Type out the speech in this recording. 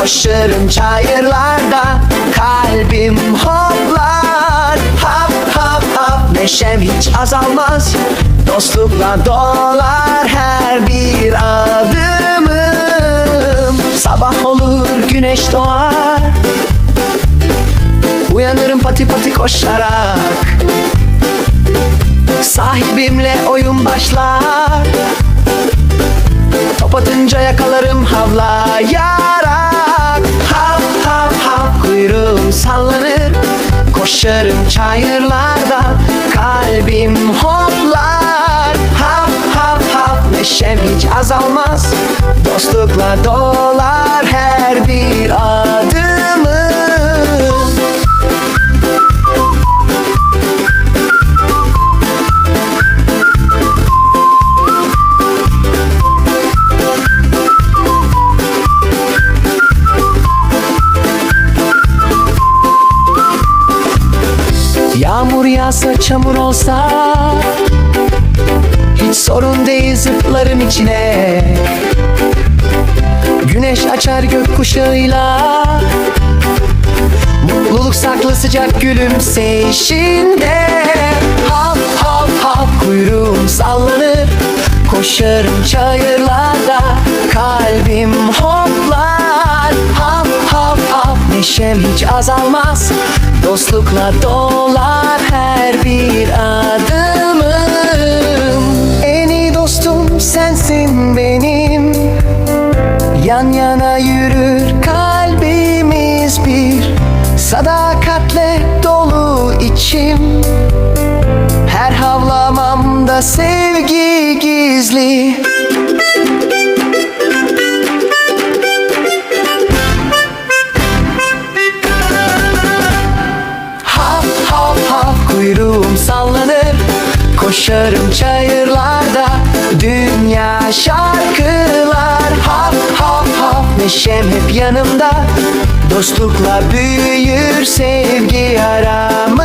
Koşarım çayırlarda Kalbim hoplar. Hap hap hap Neşem hiç azalmaz. Dostlukla dolar her bir adımım. Sabah olur güneş doğar. Uyanırım pati pati koşarak. Sahibimle oyun başlar Top atınca yakalarım havlayarak Hap hap hap kuyruğum sallanır. Koşarım çayırlarda Kalbim hoplar. Hap hap hap neşem hiç azalmaz. Dostlukla dolar Yağmur yağsa çamur olsa Hiç sorun değil zıplarım içine. Güneş açar gökkuşağıyla Mutluluk saklı sıcak gülümseyişinde. Hap hap hap kuyruğum sallanır Koşarım çayırlarda Kalbim hoplar. Hap hap hap Neşem hiç azalmaz Dostlukla dolar sensin benim. Yan yana yürür kalbimiz bir. Sadakatle dolu içim. Her havlamamda sevgi gizli. Hap hap hap kuyruğum sallanır. Koşarım çayırlarda Şarkılar. Hap hap hap neşem hep yanımda. Dostlukla büyür sevgi aram